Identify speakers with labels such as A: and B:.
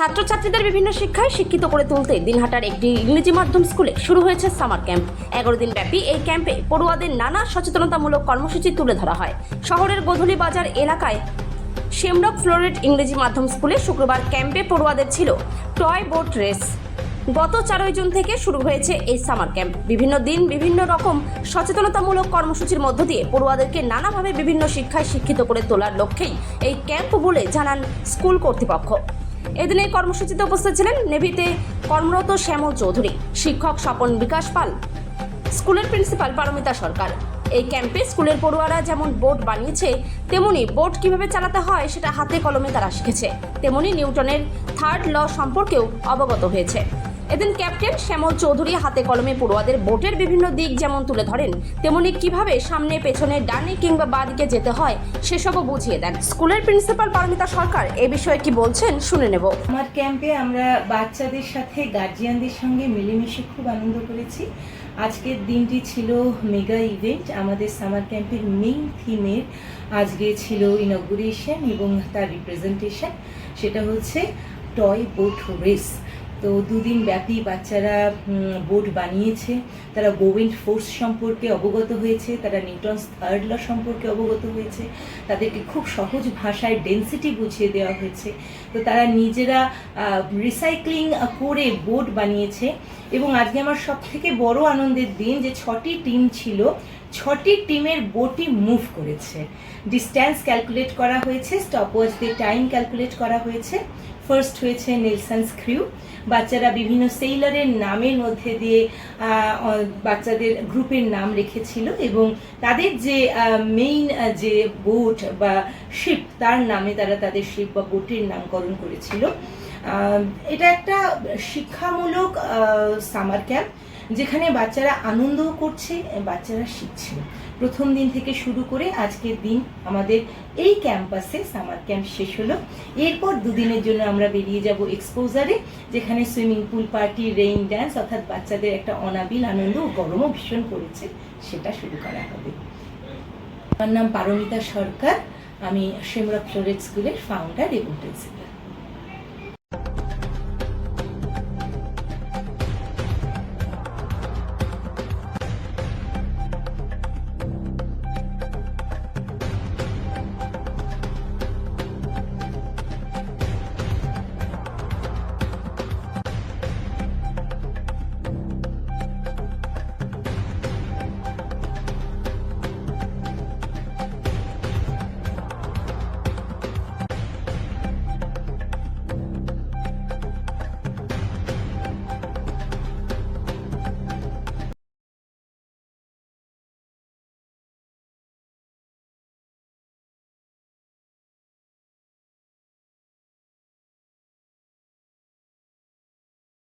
A: ছাত্রছাত্রীদের বিভিন্ন শিক্ষায় শিক্ষিত করে তুলতে দিনহাটার একটি ইংরেজি মাধ্যম স্কুলে শুরু হয়েছে সামার ক্যাম্প। এগারো দিন ব্যাপী এই ক্যাম্পে পড়ুয়াদের নানা সচেতনতামূলক কর্মসূচি তুলে ধরা হয়। শহরের গোধূলি বাজার এলাকায় শেমরক ফ্লোরেট ইংরেজি মাধ্যম স্কুলে শুক্রবার ক্যাম্পে পড়ুয়াদের ছিল টয় বোট রেস। গত চারই জুন থেকে শুরু হয়েছে এই সামার ক্যাম্প। বিভিন্ন দিন বিভিন্ন রকম সচেতনতামূলক কর্মসূচির মধ্য দিয়ে পড়ুয়াদেরকে নানাভাবে বিভিন্ন শিক্ষায় শিক্ষিত করে তোলার লক্ষ্যেই এই ক্যাম্প বলে জানান স্কুল কর্তৃপক্ষ। এদিন এই কর্মসূচিতে উপস্থিত ছিলেন নেভিতে কর্মরত শ্যামল চৌধুরী, শিক্ষক স্বপন বিকাশ পাল, স্কুলের প্রিন্সিপাল পারমিতা সরকার। এই ক্যাম্পে স্কুলের পড়ুয়ারা যেমন বোট বানিয়েছে, তেমনি বোট কীভাবে চালাতে হয় সেটা হাতে কলমে তারা শিখেছে। তেমনি নিউটনের থার্ড ল সম্পর্কেও অবগত হয়েছে। এদিন ক্যাপ্টেন শ্যামল চৌধুরী হাতে কলমে পড়ুয়াদের বোটের বিভিন্ন দিক যেমন তুলে ধরেন, তেমনি কীভাবে সামনে, পেছনে, ডানে কিংবা বাদিকে যেতে হয়, সেসবও বুঝিয়ে দেন। স্কুলের প্রিন্সিপাল পারমিতা সরকার এ বিষয়ে কি বলছেন শুনে নেব।
B: আমার ক্যাম্পে আমরা বাচ্চাদের সাথে, গার্জিয়ানদের সঙ্গে মিলেমিশে খুব আনন্দ করেছি। আজকের দিনটি ছিল মেগা ইভেন্ট। আমাদের সামার ক্যাম্পের মেইন থিমের আজকে ছিল ইনগুরেশন এবং তার রিপ্রেজেন্টেশন সেটা হচ্ছে টয় বোট রেস তো দুদিন ব্যাপী বাচ্চারা বোর্ড বানিয়েছে। তারা গোয়েন্ট ফোর্স সম্পর্কে অবগত হয়েছে, তারা নিউটনস থার্ড ল সম্পর্কে অবগত হয়েছে। তাদেরকে খুব সহজ ভাষায় ডেন্সিটি বুঝিয়ে দেওয়া হয়েছে। তো তারা নিজেরা রিসাইক্লিং করে বোর্ড বানিয়েছে। এবং আজকে আমার সব থেকে বড় আনন্দের দিন যে ছটি টিম ছিল, ছটি টিমের বোটই মুভ করেছে। ডিস্ট্যান্স ক্যালকুলেট করা হয়েছে স্টপওয়াচ দিয়ে টাইম ক্যালকুলেট করা হয়েছে। ফার্স্ট হয়েছে নেলসান ক্রিউ বাচ্চারা বিভিন্ন সেইলারের নামের মধ্যে দিয়ে বাচ্চাদের গ্রুপের নাম রেখেছিল এবং তাদের যে মেইন যে বোট বা শিপ তার নামে তারা তাদের শিপ বা বোটের নামকরণ করেছিল। এটা একটা শিক্ষামূলক সামার ক্যাম্প যেখানে বাচ্চারা আনন্দও করছে, বাচ্চারা শিখছে। প্রথম দিন থেকে শুরু করে আজকের দিন আমাদের এই ক্যাম্পাসে সামার ক্যাম্প শেষ হলো। এরপর দুদিনের জন্য আমরা বেরিয়ে যাব এক্সপোজারে, যেখানে swimming pool party, rain dance অর্থাৎ বাচ্চাদের একটা অনাবিল আনন্দ ও গরমও ভীষণ পড়েছে সেটা শুরু করা হবে। আমার নাম পারমিতা সরকার, আমি সেমরা ফ্লোরেট স্কুলের ফাউন্ডার এবং প্রিন্সিপাল